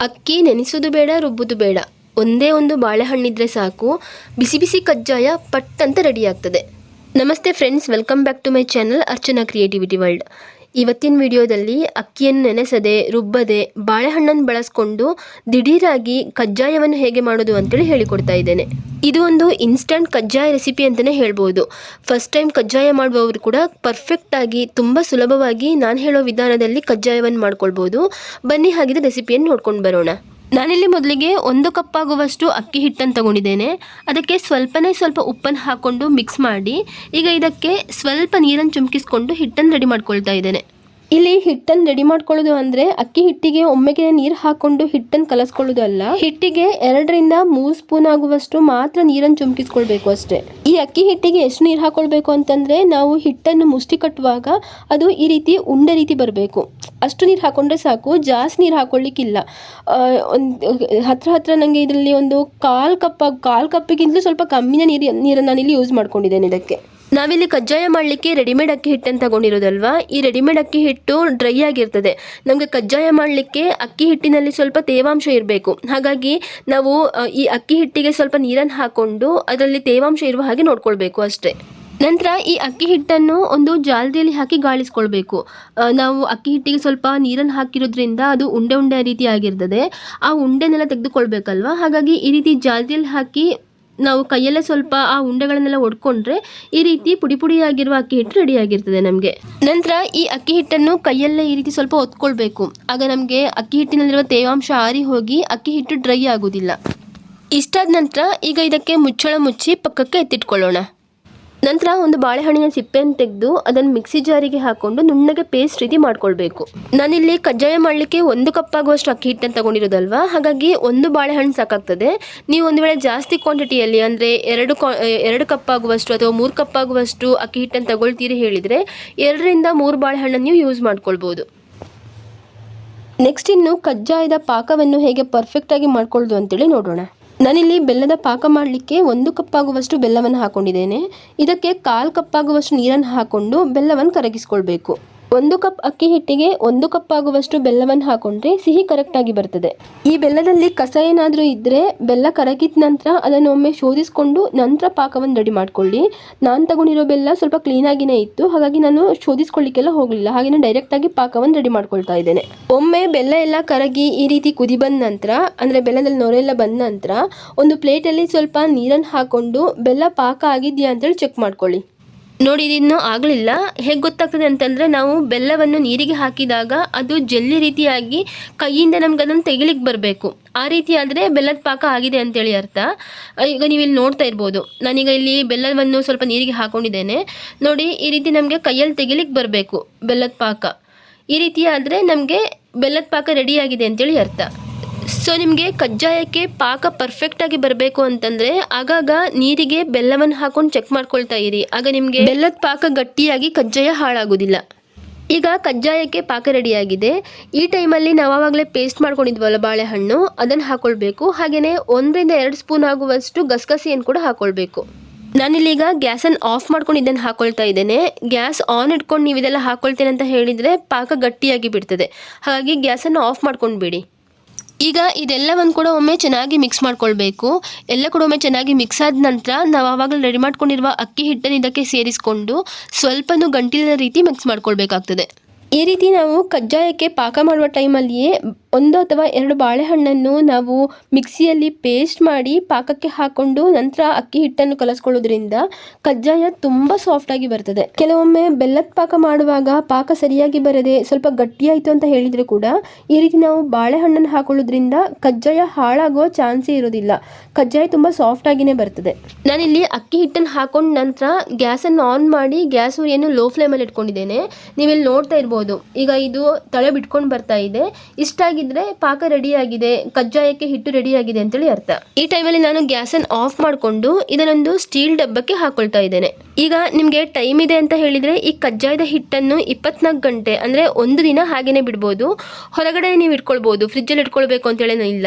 ಅಕ್ಕಿ ನೆನೆಸೋದು ಬೇಡ, ರುಬ್ಬುದು ಬೇಡ. ಒಂದೇ ಒಂದು ಬಾಳೆಹಣ್ಣಿದ್ರೆ ಸಾಕು. ಬಿಸಿ ಬಿಸಿ ಕಜ್ಜಾಯ ಪಟ್ ಅಂತ ರೆಡಿ ಆಗ್ತದೆ ನಮಸ್ತೆ friends welcome back to my channel Archana creativity world ಇವತ್ತಿನ ವಿಡಿಯೋದಲ್ಲಿ ಅಕ್ಕಿಯನ್ನು ನೆನೆಸದೆ, ರುಬ್ಬದೆ ಬಾಳೆಹಣ್ಣನ್ನು ಬಳಸ್ಕೊಂಡು ದಿಢೀರಾಗಿ ಕಜ್ಜಾಯವನ್ನು ಹೇಗೆ ಮಾಡೋದು ಅಂತೇಳಿ ಹೇಳಿಕೊಡ್ತಾ ಇದ್ದೇನೆ. ಇದು ಒಂದು ಇನ್ಸ್ಟಂಟ್ ಕಜ್ಜಾಯ ರೆಸಿಪಿ ಅಂತಲೇ ಹೇಳ್ಬೋದು. ಫಸ್ಟ್ ಟೈಮ್ ಕಜ್ಜಾಯ ಮಾಡುವವರು ಕೂಡ ಪರ್ಫೆಕ್ಟಾಗಿ ತುಂಬ ಸುಲಭವಾಗಿ ನಾನು ಹೇಳೋ ವಿಧಾನದಲ್ಲಿ ಕಜ್ಜಾಯವನ್ನು ಮಾಡ್ಕೊಳ್ಬೋದು. ಬನ್ನಿ ಹಾಗಿದ್ರೆ ರೆಸಿಪಿಯನ್ನು ನೋಡ್ಕೊಂಡು ಬರೋಣ. ನಾನಿಲ್ಲಿ ಮೊದಲಿಗೆ ಒಂದು ಕಪ್ ಆಗುವಷ್ಟು ಅಕ್ಕಿ ಹಿಟ್ಟನ್ನು ತಗೊಂಡಿದ್ದೇನೆ. ಅದಕ್ಕೆ ಸ್ವಲ್ಪನೇ ಸ್ವಲ್ಪ ಉಪ್ಪನ್ನು ಹಾಕ್ಕೊಂಡು ಮಿಕ್ಸ್ ಮಾಡಿ, ಈಗ ಇದಕ್ಕೆ ಸ್ವಲ್ಪ ನೀರನ್ನು ಚುಮ್ಕಿಸ್ಕೊಂಡು ಹಿಟ್ಟನ್ನು ರೆಡಿ ಮಾಡ್ಕೊಳ್ತಾ ಇದ್ದೇನೆ. ಇಲ್ಲಿ ಹಿಟ್ಟನ್ನು ರೆಡಿ ಮಾಡ್ಕೊಳ್ಳೋದು ಅಂದರೆ ಅಕ್ಕಿ ಹಿಟ್ಟಿಗೆ ಒಮ್ಮೆಗೆ ನೀರು ಹಾಕೊಂಡು ಹಿಟ್ಟನ್ನು ಕಲಸ್ಕೊಳ್ಳೋದು ಅಲ್ಲ. ಹಿಟ್ಟಿಗೆ ಎರಡರಿಂದ ಮೂರು ಸ್ಪೂನ್ ಆಗುವಷ್ಟು ಮಾತ್ರ ನೀರನ್ನು ಚುಮ್ಕಿಸ್ಕೊಳ್ಬೇಕು ಅಷ್ಟೇ. ಈ ಅಕ್ಕಿ ಹಿಟ್ಟಿಗೆ ಎಷ್ಟು ನೀರು ಹಾಕೊಳ್ಬೇಕು ಅಂತಂದರೆ ನಾವು ಹಿಟ್ಟನ್ನು ಮುಷ್ಟಿ ಕಟ್ಟುವಾಗ ಅದು ಈ ರೀತಿ ಉಂಡೆ ರೀತಿ ಬರಬೇಕು. ಅಷ್ಟು ನೀರು ಹಾಕೊಂಡ್ರೆ ಸಾಕು, ಜಾಸ್ತಿ ನೀರು ಹಾಕೊಳ್ಳಿಕ್ಕಿಲ್ಲ ಒಂದು, ಹತ್ರ ಹತ್ರ ನನಗೆ ಇದರಲ್ಲಿ ಒಂದು ಕಾಲು ಕಪ್ ಕಾಲು ಕಪ್ಪಿಗಿಂತಲೂ ಸ್ವಲ್ಪ ಕಮ್ಮಿನ ನೀರು, ನೀರನ್ನು ನಾನಿಲ್ಲಿ ಯೂಸ್ ಮಾಡ್ಕೊಂಡಿದ್ದೇನೆ ಇದಕ್ಕೆ. ನಾವಿಲ್ಲಿ ಕಜ್ಜಾಯ ಮಾಡಲಿಕ್ಕೆ ರೆಡಿಮೇಡ್ ಅಕ್ಕಿ ಹಿಟ್ಟನ್ನು ತಗೊಂಡಿರೋದಲ್ವಾ? ಈ ರೆಡಿಮೇಡ್ ಅಕ್ಕಿ ಹಿಟ್ಟು ಡ್ರೈ ಆಗಿರ್ತದೆ. ನಮಗೆ ಕಜ್ಜಾಯ ಮಾಡಲಿಕ್ಕೆ ಅಕ್ಕಿ ಹಿಟ್ಟಿನಲ್ಲಿ ಸ್ವಲ್ಪ ತೇವಾಂಶ ಇರಬೇಕು. ಹಾಗಾಗಿ ನಾವು ಈ ಅಕ್ಕಿ ಹಿಟ್ಟಿಗೆ ಸ್ವಲ್ಪ ನೀರನ್ನು ಹಾಕೊಂಡು ಅದರಲ್ಲಿ ತೇವಾಂಶ ಇರುವ ಹಾಗೆ ನೋಡ್ಕೊಳ್ಬೇಕು ಅಷ್ಟೇ. ನಂತರ ಈ ಅಕ್ಕಿ ಹಿಟ್ಟನ್ನು ಒಂದು ಜಾಲರಿಯಲ್ಲಿ ಹಾಕಿ ಗಾಳಿಸ್ಕೊಳ್ಬೇಕು. ನಾವು ಅಕ್ಕಿ ಹಿಟ್ಟಿಗೆ ಸ್ವಲ್ಪ ನೀರನ್ನು ಹಾಕಿರೋದ್ರಿಂದ ಅದು ಉಂಡೆ ಉಂಡೆ ರೀತಿ ಆಗಿರ್ತದೆ. ಆ ಉಂಡೆನೆಲ್ಲ ತೆಗೆದುಕೊಳ್ಬೇಕಲ್ವ? ಹಾಗಾಗಿ ಈ ರೀತಿ ಜಾಲರಿಯಲ್ಲಿ ಹಾಕಿ ನಾವು ಕೈಯಲ್ಲೇ ಸ್ವಲ್ಪ ಆ ಉಂಡೆಗಳನ್ನೆಲ್ಲ ಒಡ್ಕೊಂಡ್ರೆ ಈ ರೀತಿ ಪುಡಿ ಪುಡಿಯಾಗಿರುವ ಅಕ್ಕಿ ಹಿಟ್ಟು ರೆಡಿ ಆಗಿರ್ತದೆ ನಮಗೆ. ನಂತರ ಈ ಅಕ್ಕಿ ಹಿಟ್ಟನ್ನು ಕೈಯಲ್ಲೇ ಈ ರೀತಿ ಸ್ವಲ್ಪ ಒತ್ಕೊಳ್ಬೇಕು ಆಗ ನಮಗೆ ಅಕ್ಕಿ ಹಿಟ್ಟಿನಲ್ಲಿರುವ ತೇವಾಂಶ ಆರಿ ಹೋಗಿ ಅಕ್ಕಿ ಹಿಟ್ಟು ಡ್ರೈ ಆಗೋದಿಲ್ಲ ಇಷ್ಟಾದ ನಂತರ ಈಗ ಇದಕ್ಕೆ ಮುಚ್ಚಳ ಮುಚ್ಚಿ ಪಕ್ಕಕ್ಕೆ ಎತ್ತಿಟ್ಕೊಳ್ಳೋಣ. ನಂತರ ಒಂದು ಬಾಳೆಹಣ್ಣಿನ ಸಿಪ್ಪೆಯನ್ನು ತೆಗೆದು ಅದನ್ನು ಮಿಕ್ಸಿ ಜಾರಿಗೆ ಹಾಕೊಂಡು ನುಣ್ಣಗೆ ಪೇಸ್ಟ್ ರೀತಿ ಮಾಡ್ಕೊಳ್ಬೇಕು. ನಾನಿಲ್ಲಿ ಕಜ್ಜಾಯ ಮಾಡಲಿಕ್ಕೆ ಒಂದು ಕಪ್ ಆಗುವಷ್ಟು ಅಕ್ಕಿ ಹಿಟ್ಟನ್ನು ತಗೊಂಡಿರೋದಲ್ವಾ? ಹಾಗಾಗಿ ಒಂದು ಬಾಳೆಹಣ್ಣು ಸಾಕಾಗ್ತದೆ. ನೀವು ಒಂದು ವೇಳೆ ಜಾಸ್ತಿ ಕ್ವಾಂಟಿಟಿಯಲ್ಲಿ ಅಂದರೆ ಎರಡು ಎರಡು ಕಪ್ ಆಗುವಷ್ಟು ಅಥವಾ ಮೂರು ಕಪ್ ಆಗುವಷ್ಟು ಅಕ್ಕಿ ಹಿಟ್ಟನ್ನು ತಗೊಳ್ತೀರಿ ಹೇಳಿದರೆ ಎರಡರಿಂದ ಮೂರು ಬಾಳೆಹಣ್ಣನ್ನು ನೀವು ಯೂಸ್ ಮಾಡ್ಕೊಳ್ಬೋದು. ನೆಕ್ಸ್ಟ್ ಇನ್ನು ಕಜ್ಜಾಯದ ಪಾಕವನ್ನು ಹೇಗೆ ಪರ್ಫೆಕ್ಟಾಗಿ ಮಾಡ್ಕೊಳ್ಳೋದು ಅಂತೇಳಿ ನೋಡೋಣ. ನಾನಿಲ್ಲಿ ಬೆಲ್ಲದ ಪಾಕ ಮಾಡಲಿಕ್ಕೆ ಒಂದು ಕಪ್ ಆಗುವಷ್ಟು ಬೆಲ್ಲವನ್ನು ಹಾಕೊಂಡಿದ್ದೇನೆ. ಇದಕ್ಕೆ ಕಾಲು ಕಪ್ ಆಗುವಷ್ಟು ನೀರನ್ನು ಹಾಕೊಂಡು ಬೆಲ್ಲವನ್ನು ಕರಗಿಸ್ಕೊಳ್ಬೇಕು. ಒಂದು ಕಪ್ ಅಕ್ಕಿ ಹಿಟ್ಟಿಗೆ ಒಂದು ಕಪ್ ಆಗುವಷ್ಟು ಬೆಲ್ಲವನ್ನು ಹಾಕೊಂಡ್ರೆ ಸಿಹಿ ಕರೆಕ್ಟಾಗಿ ಬರ್ತದೆ. ಈ ಬೆಲ್ಲದಲ್ಲಿ ಕಸ ಏನಾದರೂ ಇದ್ದರೆ ಬೆಲ್ಲ ಕರಗಿದ ನಂತರ ಅದನ್ನು ಒಮ್ಮೆ ಶೋಧಿಸಿಕೊಂಡು ನಂತರ ಪಾಕವನ್ನು ರೆಡಿ ಮಾಡ್ಕೊಳ್ಳಿ. ನಾನು ತಗೊಂಡಿರೋ ಬೆಲ್ಲ ಸ್ವಲ್ಪ ಕ್ಲೀನಾಗಿನೇ ಇತ್ತು, ಹಾಗಾಗಿ ನಾನು ಶೋಧಿಸ್ಕೊಳ್ಳಿಕ್ಕೆಲ್ಲ ಹೋಗಲಿಲ್ಲ. ಹಾಗೆಯೇ ಡೈರೆಕ್ಟಾಗಿ ಪಾಕವನ್ನು ರೆಡಿ ಮಾಡ್ಕೊಳ್ತಾ ಇದ್ದೇನೆ. ಒಮ್ಮೆ ಬೆಲ್ಲ ಎಲ್ಲ ಕರಗಿ ಈ ರೀತಿ ಕುದಿ ಬಂದ ನಂತರ, ಅಂದರೆ ಬೆಲ್ಲದಲ್ಲಿ ನೊರೆಲ್ಲ ಬಂದ ನಂತರ, ಒಂದು ಪ್ಲೇಟಲ್ಲಿ ಸ್ವಲ್ಪ ನೀರನ್ನು ಹಾಕೊಂಡು ಬೆಲ್ಲ ಪಾಕ ಆಗಿದೆಯಾ ಅಂತೇಳಿ ಚೆಕ್ ಮಾಡ್ಕೊಳ್ಳಿ. ನೋಡಿ, ಇದಿನ್ನೂ ಆಗಲಿಲ್ಲ. ಹೇಗೆ ಗೊತ್ತಾಗ್ತದೆ ಅಂತಂದರೆ, ನಾವು ಬೆಲ್ಲವನ್ನು ನೀರಿಗೆ ಹಾಕಿದಾಗ ಅದು ಜೆಲ್ಲಿ ರೀತಿಯಾಗಿ ಕೈಯಿಂದ ನಮ್ಗೆ ಅದನ್ನು ತೆಗಿಲಿಕ್ಕೆ ಬರಬೇಕು. ಆ ರೀತಿ ಆದರೆ ಬೆಲ್ಲದ ಪಾಕ ಆಗಿದೆ ಅಂತೇಳಿ ಅರ್ಥ. ಈಗ ನೀವು ಇಲ್ಲಿ ನೋಡ್ತಾ ಇರ್ಬೋದು. ನಾನೀಗ ಇಲ್ಲಿ ಬೆಲ್ಲವನ್ನು ಸ್ವಲ್ಪ ನೀರಿಗೆ ಹಾಕೊಂಡಿದ್ದೇನೆ. ನೋಡಿ, ಈ ರೀತಿ ನಮಗೆ ಕೈಯಲ್ಲಿ ತೆಗಿಲಿಕ್ಕೆ ಬರಬೇಕು ಬೆಲ್ಲದ ಪಾಕ. ಈ ರೀತಿ ಆದರೆ ನಮಗೆ ಬೆಲ್ಲದ ಪಾಕ ರೆಡಿಯಾಗಿದೆ ಅಂತೇಳಿ ಅರ್ಥ. ಸೊ ನಿಮಗೆ ಕಜ್ಜಾಯಕ್ಕೆ ಪಾಕ ಪರ್ಫೆಕ್ಟಾಗಿ ಬರಬೇಕು ಅಂತಂದರೆ ಆಗಾಗ ನೀರಿಗೆ ಬೆಲ್ಲವನ್ನು ಹಾಕೊಂಡು ಚೆಕ್ ಮಾಡ್ಕೊಳ್ತಾ ಇರಿ. ಆಗ ನಿಮಗೆ ಬೆಲ್ಲದ ಪಾಕ ಗಟ್ಟಿಯಾಗಿ ಕಜ್ಜಾಯ ಹಾಳಾಗೋದಿಲ್ಲ. ಈಗ ಕಜ್ಜಾಯಕ್ಕೆ ಪಾಕ ರೆಡಿಯಾಗಿದೆ ಈ ಟೈಮಲ್ಲಿ ನಾವು ಆವಾಗಲೇ ಪೇಸ್ಟ್ ಮಾಡ್ಕೊಂಡಿದ್ವಲ್ಲ ಬಾಳೆಹಣ್ಣು, ಅದನ್ನು ಹಾಕೊಳ್ಬೇಕು. ಹಾಗೆಯೇ ಒಂದರಿಂದ ಎರಡು ಸ್ಪೂನ್ ಆಗುವಷ್ಟು ಗಸಗಸಿಯನ್ನು ಕೂಡ ಹಾಕೊಳ್ಬೇಕು. ನಾನಿಲ್ಲೀಗ ಗ್ಯಾಸನ್ನು ಆಫ್ ಮಾಡ್ಕೊಂಡು ಇದನ್ನು ಹಾಕೊಳ್ತಾ ಇದ್ದೇನೆ. ಗ್ಯಾಸ್ ಆನ್ ಇಟ್ಕೊಂಡು ನೀವು ಇದೆಲ್ಲ ಹಾಕೊಳ್ತೇನೆ ಅಂತ ಹೇಳಿದರೆ ಪಾಕ ಗಟ್ಟಿಯಾಗಿ ಬಿಡ್ತದೆ. ಹಾಗಾಗಿ ಗ್ಯಾಸನ್ನು ಆಫ್ ಮಾಡ್ಕೊಂಡು ಬಿಡಿ ಈಗ ಇದೆಲ್ಲವನ್ನು ಕೂಡ ಒಮ್ಮೆ ಚೆನ್ನಾಗಿ ಮಿಕ್ಸ್ ಮಾಡ್ಕೊಳ್ಬೇಕು. ಎಲ್ಲ ಕೂಡ ಒಮ್ಮೆ ಚೆನ್ನಾಗಿ ಮಿಕ್ಸ್ ಆದ ನಂತರ ನಾವು ಆವಾಗಲೇ ರೆಡಿ ಮಾಡ್ಕೊಂಡಿರುವ ಅಕ್ಕಿ, ಹಿಟ್ಟನ್ನು ಇದಕ್ಕೆ ಸೇರಿಸಿಕೊಂಡು ಸ್ವಲ್ಪನೂ ಗಂಟಿನ ರೀತಿ ಮಿಕ್ಸ್ ಮಾಡ್ಕೊಳ್ಬೇಕಾಗ್ತದೆ. ಈ ರೀತಿ ನಾವು ಕಜ್ಜಾಯಕ್ಕೆ ಪಾಕ ಮಾಡುವ ಟೈಮಲ್ಲಿಯೇ ಒಂದು ಅಥವಾ ಎರಡು ಬಾಳೆಹಣ್ಣನ್ನು ನಾವು ಮಿಕ್ಸಿಯಲ್ಲಿ ಪೇಸ್ಟ್ ಮಾಡಿ ಪಾಕಕ್ಕೆ ಹಾಕೊಂಡು ನಂತರ ಅಕ್ಕಿ ಹಿಟ್ಟನ್ನು ಕಲಸ್ಕೊಳ್ಳೋದ್ರಿಂದ ಕಜ್ಜಾಯ ತುಂಬ ಸಾಫ್ಟಾಗಿ ಬರ್ತದೆ. ಕೆಲವೊಮ್ಮೆ ಬೆಲ್ಲದ ಪಾಕ ಮಾಡುವಾಗ ಪಾಕ ಸರಿಯಾಗಿ ಬರದೆ ಸ್ವಲ್ಪ ಗಟ್ಟಿಯಾಯಿತು ಅಂತ ಹೇಳಿದರೆ ಕೂಡ ಈ ರೀತಿ ನಾವು ಬಾಳೆಹಣ್ಣನ್ನು ಹಾಕೊಳ್ಳೋದ್ರಿಂದ ಕಜ್ಜಾಯ ಹಾಳಾಗುವ ಚಾನ್ಸೇ ಇರೋದಿಲ್ಲ. ಕಜ್ಜಾಯ ತುಂಬ ಸಾಫ್ಟಾಗಿಯೇ ಬರ್ತದೆ. ನಾನಿಲ್ಲಿ ಅಕ್ಕಿ ಹಿಟ್ಟನ್ನು ಹಾಕೊಂಡ ನಂತರ ಗ್ಯಾಸನ್ನು ಆನ್ ಮಾಡಿ ಗ್ಯಾಸ್ ಉರಿಯನ್ನು ಲೋ ಫ್ಲೇಮಲ್ಲಿ ಇಟ್ಕೊಂಡಿದ್ದೇನೆ. ನೀವಿಲ್ಲಿ ನೋಡ್ತಾ ಇರ್ಬೋದು. ಈಗ ಇದು ತಳೆ ಬಿಟ್ಕೊಂಡು ಬರ್ತಾ ಇದೆ. ಇಷ್ಟಾಗಿದ್ರೆ ಪಾಕ ರೆಡಿಯಾಗಿದೆ ಕಜ್ಜಾಯಕ್ಕೆ ಹಿಟ್ಟು ರೆಡಿಯಾಗಿದೆ ಅಂತೇಳಿ ಅರ್ಥ. ಈ ಟೈಮಲ್ಲಿ ನಾನು ಗ್ಯಾಸನ್ನು ಆಫ್ ಮಾಡಿಕೊಂಡು ಇದನ್ನೊಂದು ಸ್ಟೀಲ್ ಡಬ್ಬಕ್ಕೆ ಹಾಕೊಳ್ತಾ ಇದ್ದೇನೆ. ಈಗ ನಿಮಗೆ ಟೈಮ್ ಇದೆ ಅಂತ ಹೇಳಿದರೆ ಈ ಕಜ್ಜಾಯದ ಹಿಟ್ಟನ್ನು ಇಪ್ಪತ್ನಾಲ್ಕು ಗಂಟೆ ಅಂದರೆ ಒಂದು ದಿನ ಹಾಗೇನೆ ಬಿಡ್ಬೋದು. ಹೊರಗಡೆ ನೀವು ಇಟ್ಕೊಳ್ಬೋದು ಫ್ರಿಜ್ಜಲ್ಲಿ ಇಟ್ಕೊಳ್ಬೇಕು ಅಂತೇಳಿ ಇಲ್ಲ.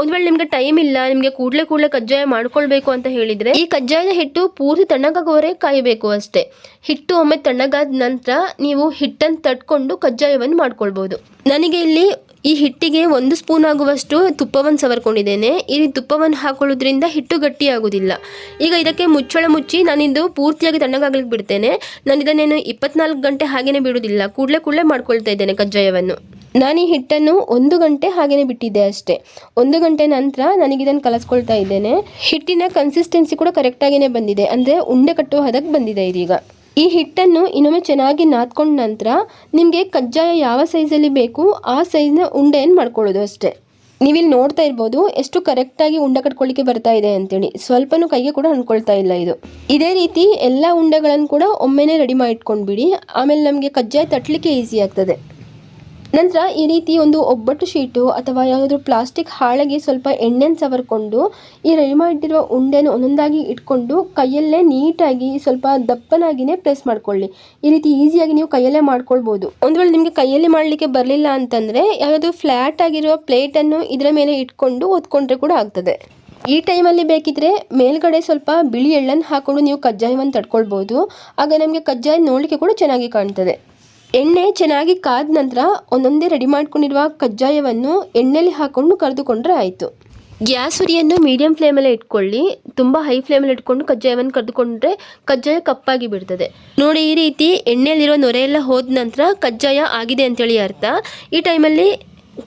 ಒಂದು ವೇಳೆ ನಿಮಗೆ ಟೈಮ್ ಇಲ್ಲ, ನಿಮಗೆ ಕೂಡಲೇ ಕೂಡಲೇ ಕಜ್ಜಾಯ ಮಾಡ್ಕೊಳ್ಬೇಕು ಅಂತ ಹೇಳಿದರೆ ಈ ಕಜ್ಜಾಯದ ಹಿಟ್ಟು ಪೂರ್ತಿ ತಣ್ಣಗಾಗೋವರೆ ಕಾಯಬೇಕು ಅಷ್ಟೇ. ಹಿಟ್ಟು ಒಮ್ಮೆ ತಣ್ಣಗಾದ ನಂತರ ನೀವು ಹಿಟ್ಟನ್ನು ತಟ್ಕೊಂಡು ಕಜ್ಜಾಯವನ್ನು ಮಾಡ್ಕೊಳ್ಬೋದು. ನನಗೆ ಇಲ್ಲಿ ಈ ಹಿಟ್ಟಿಗೆ ಒಂದು ಸ್ಪೂನ್ ಆಗುವಷ್ಟು ತುಪ್ಪವನ್ನು ಸವರ್ಕೊಂಡಿದ್ದೇನೆ. ಈ ತುಪ್ಪವನ್ನು ಹಾಕೊಳ್ಳೋದ್ರಿಂದ ಹಿಟ್ಟು ಗಟ್ಟಿ ಆಗೋದಿಲ್ಲ ಈಗ ಇದಕ್ಕೆ ಮುಚ್ಚಳ ಮುಚ್ಚಿ ನಾನಿಂದು ಪೂರ್ತಿಯಾಗಿ ತಣ್ಣಗಾಗ್ಲಿಕ್ಕೆ ಬಿಡ್ತೇನೆ. ನಾನು ಇದನ್ನೇನು ಇಪ್ಪತ್ನಾಲ್ಕು ಗಂಟೆ ಹಾಗೇನೆ ಬಿಡುವುದಿಲ್ಲ. ಕೂಡಲೇ ಕೂಡಲೇ ಮಾಡ್ಕೊಳ್ತಾ ಇದ್ದೇನೆ ಕಜ್ಜಾಯವನ್ನು. ನಾನು ಈ ಹಿಟ್ಟನ್ನು ಒಂದು ಗಂಟೆ ಹಾಗೆಯೇ ಬಿಟ್ಟಿದ್ದೆ ಅಷ್ಟೇ. ಒಂದು ಗಂಟೆ ನಂತರ ನನಗಿದನ್ನು ಕಲಿಸ್ಕೊಳ್ತಾ ಕಲಸ್ಕೊಳ್ತಾ ಇದ್ದೇನೆ. ಹಿಟ್ಟಿನ ಕನ್ಸಿಸ್ಟೆನ್ಸಿ ಕೂಡ ಕರೆಕ್ಟಾಗಿಯೇ ಬಂದಿದೆ. ಅಂದರೆ ಉಂಡೆ ಕಟ್ಟುವ ಹದಕ್ಕೆ ಬಂದಿದೆ ಇದೀಗ. ಈ ಹಿಟ್ಟನ್ನು ಇನ್ನೊಮ್ಮೆ ಚೆನ್ನಾಗಿ ನಾದ್ಕೊಂಡ ನಂತರ ನಿಮಗೆ ಕಜ್ಜಾಯ ಯಾವ ಸೈಜಲ್ಲಿ ಬೇಕು ಆ ಸೈಜ್ನ ಉಂಡೆಯನ್ನು ಮಾಡ್ಕೊಳ್ಳೋದು ಅಷ್ಟೇ. ನೀವಿಲ್ಲಿ ನೋಡ್ತಾ ಇರ್ಬೋದು ಎಷ್ಟು ಕರೆಕ್ಟಾಗಿ ಉಂಡೆ ಕಟ್ಕೊಳ್ಳಿಕ್ಕೆ ಬರ್ತಾ ಇದೆ ಅಂತೇಳಿ. ಸ್ವಲ್ಪನೂ ಕೈಗೆ ಕೂಡ ಅಂದ್ಕೊಳ್ತಾ ಇಲ್ಲ ಇದು. ಇದೇ ರೀತಿ ಎಲ್ಲ ಉಂಡೆಗಳನ್ನು ಕೂಡ ಒಮ್ಮೆನೇ ರೆಡಿ ಮಾಡಿ ಇಟ್ಕೊಂಡ್ಬಿಡಿ ಆಮೇಲೆ ನಮಗೆ ಕಜ್ಜಾಯ ತಟ್ಟಲಿಕ್ಕೆ ಈಸಿ ಆಗ್ತದೆ. ನಂತರ ಈ ರೀತಿ ಒಂದು ಒಬ್ಬಟ್ಟು ಶೀಟು ಅಥವಾ ಯಾವುದಾದ್ರೂ ಪ್ಲಾಸ್ಟಿಕ್ ಹಾಳೆಗೆ ಸ್ವಲ್ಪ ಎಣ್ಣೆನ ಸವರ್ಕೊಂಡು ಈ ರೆಡಿ ಮಾಡಿಟ್ಟಿರೋ ಉಂಡೆನ ಒಂದೊಂದಾಗಿ ಇಟ್ಕೊಂಡು ಕೈಯಲ್ಲೇ ನೀಟಾಗಿ ಸ್ವಲ್ಪ ದಪ್ಪನಾಗಿನೇ ಪ್ರೆಸ್ ಮಾಡ್ಕೊಳ್ಳಿ. ಈ ರೀತಿ ಈಸಿಯಾಗಿ ನೀವು ಕೈಯಲ್ಲೇ ಮಾಡ್ಕೊಳ್ಬೋದು. ಒಂದು ವೇಳೆ ನಿಮಗೆ ಕೈಯಲ್ಲಿ ಮಾಡಲಿಕ್ಕೆ ಬರಲಿಲ್ಲ ಅಂತಂದರೆ ಯಾವುದಾದ್ರು ಫ್ಲ್ಯಾಟ್ ಆಗಿರೋ ಪ್ಲೇಟನ್ನು ಇದರ ಮೇಲೆ ಇಟ್ಕೊಂಡು ಒತ್ಕೊಂಡ್ರೆ ಕೂಡ ಆಗ್ತದೆ. ಈ ಟೈಮಲ್ಲಿ ಬೇಕಿದ್ರೆ ಮೇಲ್ಗಡೆ ಸ್ವಲ್ಪ ಬಿಳಿ ಎಳ್ಳನ್ನು ಹಾಕೊಂಡು ನೀವು ಕಜ್ಜಾಯವನ್ನು ತಡ್ಕೊಳ್ಬೋದು ಆಗ ನಮಗೆ ಕಜ್ಜಾಯ ನೋಡಲಿಕ್ಕೆ ಕೂಡ ಚೆನ್ನಾಗಿ ಕಾಣ್ತದೆ. ಎಣ್ಣೆ ಚೆನ್ನಾಗಿ ಕಾದ ನಂತರ ಒಂದೊಂದೇ ರೆಡಿ ಮಾಡ್ಕೊಂಡಿರುವ ಕಜ್ಜಾಯವನ್ನು ಎಣ್ಣೆಲಿ ಹಾಕೊಂಡು ಕರೆದುಕೊಂಡ್ರೆ ಆಯಿತು. ಗ್ಯಾಸ್ ಉರಿಯನ್ನು ಮೀಡಿಯಂ ಫ್ಲೇಮಲ್ಲೇ ಇಟ್ಕೊಳ್ಳಿ. ತುಂಬ ಹೈ ಫ್ಲೇಮಲ್ಲಿ ಇಟ್ಕೊಂಡು ಕಜ್ಜಾಯವನ್ನು ಕರೆದುಕೊಂಡ್ರೆ ಕಜ್ಜಾಯ ಕಪ್ಪಾಗಿ ಬಿಡ್ತದೆ. ನೋಡಿ ಈ ರೀತಿ ಎಣ್ಣೆಯಲ್ಲಿರೋ ನೊರೆ ಎಲ್ಲ ಹೋದ ನಂತರ ಕಜ್ಜಾಯ ಆಗಿದೆ ಅಂತೇಳಿ ಅರ್ಥ. ಈ ಟೈಮಲ್ಲಿ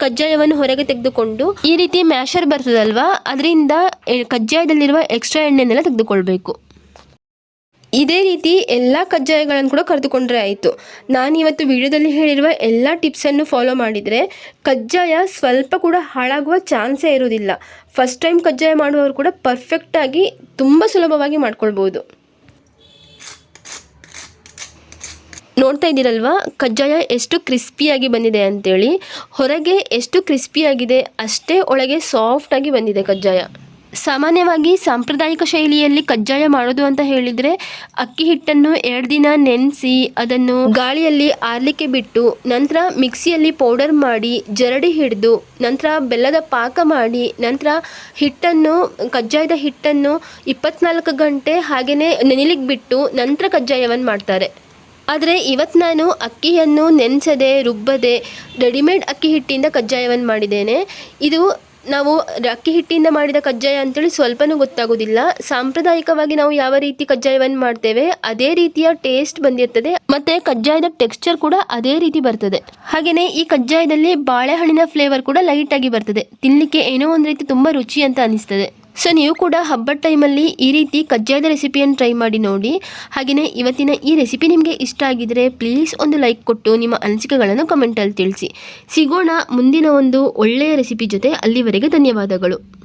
ಕಜ್ಜಾಯವನ್ನು ಹೊರಗೆ ತೆಗೆದುಕೊಂಡು ಈ ರೀತಿ ಮ್ಯಾಶರ್ ಬರ್ತದಲ್ವಾ? ಅದರಿಂದ ಕಜ್ಜಾಯದಲ್ಲಿರುವ ಎಕ್ಸ್ಟ್ರಾ ಎಣ್ಣೆನೆಲ್ಲ ತೆಗೆದುಕೊಳ್ಬೇಕು. ಇದೇ ರೀತಿ ಎಲ್ಲ ಕಜ್ಜಾಯಗಳನ್ನು ಕೂಡ ಕರೆದುಕೊಂಡ್ರೆ ಆಯಿತು. ನಾನು ಇವತ್ತು ವಿಡಿಯೋದಲ್ಲಿ ಹೇಳಿರುವ ಎಲ್ಲ ಟಿಪ್ಸನ್ನು ಫಾಲೋ ಮಾಡಿದರೆ ಕಜ್ಜಾಯ ಸ್ವಲ್ಪ ಕೂಡ ಹಾಳಾಗುವ ಚಾನ್ಸೇ ಇರೋದಿಲ್ಲ ಫಸ್ಟ್ ಟೈಮ್ ಕಜ್ಜಾಯ ಮಾಡುವವರು ಕೂಡ ಪರ್ಫೆಕ್ಟಾಗಿ ತುಂಬ ಸುಲಭವಾಗಿ ಮಾಡ್ಕೊಳ್ಬೋದು. ನೋಡ್ತಾ ಇದ್ದೀರಲ್ವಾ? ಕಜ್ಜಾಯ ಎಷ್ಟು ಕ್ರಿಸ್ಪಿಯಾಗಿ ಬಂದಿದೆ ಅಂತೇಳಿ. ಹೊರಗೆ ಎಷ್ಟು ಕ್ರಿಸ್ಪಿಯಾಗಿದೆ ಅಷ್ಟೇ ಒಳಗೆ ಸಾಫ್ಟಾಗಿ ಬಂದಿದೆ ಕಜ್ಜಾಯ. ಸಾಮಾನ್ಯವಾಗಿ ಸಾಂಪ್ರದಾಯಿಕ ಶೈಲಿಯಲ್ಲಿ ಕಜ್ಜಾಯ ಮಾಡೋದು ಅಂತ ಹೇಳಿದರೆ ಅಕ್ಕಿ ಹಿಟ್ಟನ್ನು ಎರಡು ದಿನ ನೆನೆಸಿ ಅದನ್ನು ಗಾಳಿಯಲ್ಲಿ ಆರಲಿಕ್ಕೆ ಬಿಟ್ಟು ನಂತರ ಮಿಕ್ಸಿಯಲ್ಲಿ ಪೌಡರ್ ಮಾಡಿ ಜರಡಿ ಹಿಡಿದು ನಂತರ ಬೆಲ್ಲದ ಪಾಕ ಮಾಡಿ ನಂತರ ಹಿಟ್ಟನ್ನು, ಕಜ್ಜಾಯದ ಹಿಟ್ಟನ್ನು ಇಪ್ಪತ್ನಾಲ್ಕು ಗಂಟೆ ಹಾಗೆಯೇ ನೆನಿಲಿಕ್ಕೆ ಬಿಟ್ಟು ನಂತರ ಕಜ್ಜಾಯವನ್ನು ಮಾಡ್ತಾರೆ. ಆದರೆ ಇವತ್ತು ನಾನು ಅಕ್ಕಿಯನ್ನು ನೆನೆಸದೆ, ರುಬ್ಬದೆ, ರೆಡಿಮೇಡ್ ಅಕ್ಕಿ ಹಿಟ್ಟಿಂದ ಕಜ್ಜಾಯವನ್ನು ಮಾಡಿದ್ದೇನೆ. ಇದು ನಾವು ಅಕ್ಕಿ ಹಿಟ್ಟಿಂದ ಮಾಡಿದ ಕಜ್ಜಾಯ ಅಂತೇಳಿ ಸ್ವಲ್ಪನೂ ಗೊತ್ತಾಗೋದಿಲ್ಲ. ಸಾಂಪ್ರದಾಯಿಕವಾಗಿ ನಾವು ಯಾವ ರೀತಿ ಕಜ್ಜಾಯವನ್ನು ಮಾಡ್ತೇವೆ, ಅದೇ ರೀತಿಯ ಟೇಸ್ಟ್ ಬಂದಿರ್ತದೆ, ಮತ್ತೆ ಕಜ್ಜಾಯದ ಟೆಕ್ಸ್ಚರ್ ಕೂಡ ಅದೇ ರೀತಿ ಬರ್ತದೆ. ಹಾಗೆಯೇ ಈ ಕಜ್ಜಾಯದಲ್ಲಿ ಬಾಳೆಹಣ್ಣಿನ ಫ್ಲೇವರ್ ಕೂಡ ಲೈಟ್ ಆಗಿ ಬರ್ತದೆ. ತಿನ್ನಲಿಕ್ಕೆ ಏನೋ ಒಂದು ರೀತಿ ತುಂಬ ರುಚಿ ಅಂತ ಅನಿಸ್ತದೆ. ಸೊ ನೀವು ಕೂಡ ಹಬ್ಬದ ಟೈಮಲ್ಲಿ ಈ ರೀತಿ ಕಜ್ಜಾಯದ ರೆಸಿಪಿಯನ್ನು ಟ್ರೈ ಮಾಡಿ ನೋಡಿ. ಹಾಗೆಯೇ ಇವತ್ತಿನ ಈ ರೆಸಿಪಿ ನಿಮಗೆ ಇಷ್ಟ ಆಗಿದ್ರೆ ಪ್ಲೀಸ್ ಒಂದು ಲೈಕ್ ಕೊಟ್ಟು ನಿಮ್ಮ ಅನಿಸಿಕೆಗಳನ್ನು ಕಮೆಂಟಲ್ಲಿ ತಿಳಿಸಿ. ಸಿಗೋಣ ಮುಂದಿನ ಒಂದು ಒಳ್ಳೆಯ ರೆಸಿಪಿ ಜೊತೆ ಅಲ್ಲಿವರೆಗೆ ಧನ್ಯವಾದಗಳು.